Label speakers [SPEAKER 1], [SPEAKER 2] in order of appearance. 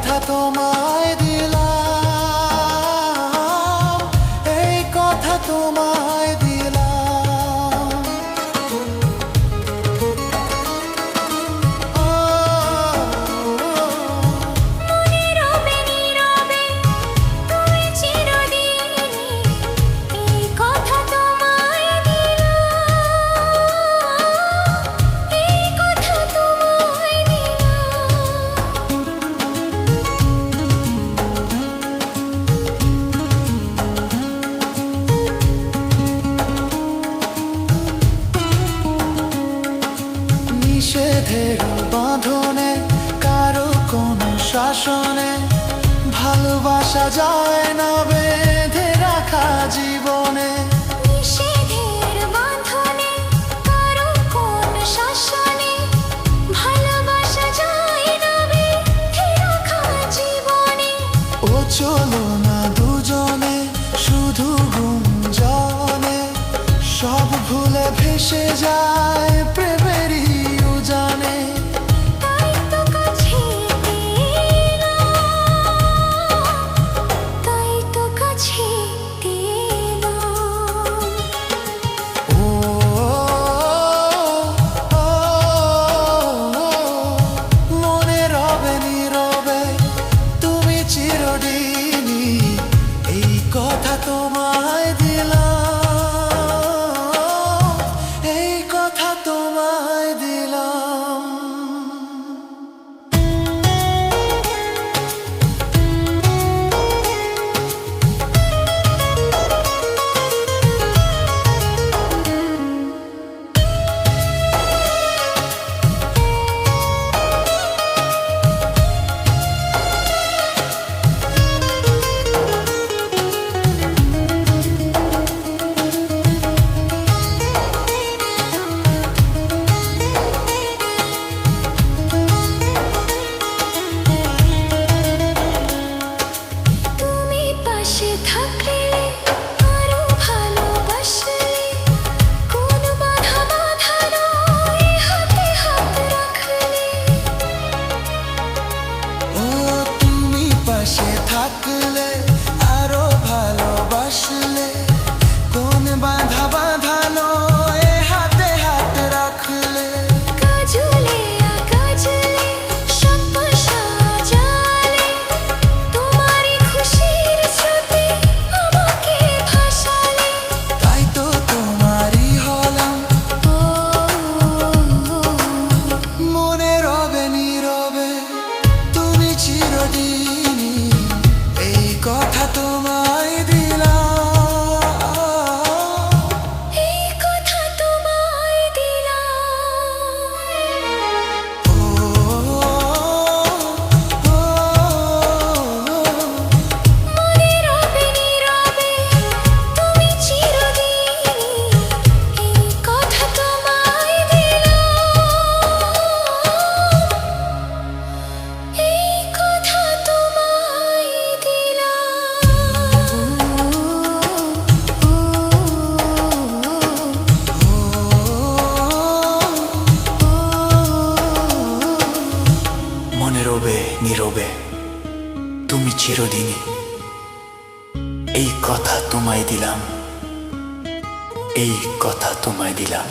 [SPEAKER 1] কথা তোমার
[SPEAKER 2] স্নেহের বাঁধনে কারও কোনো শাসনে ভালোবাসা যায় না বেঁধে রাখা জীবনে।
[SPEAKER 1] চলো たと চিরদিনে এই কথা তোমায় দিলাম এই কথা তোমায় দিলাম।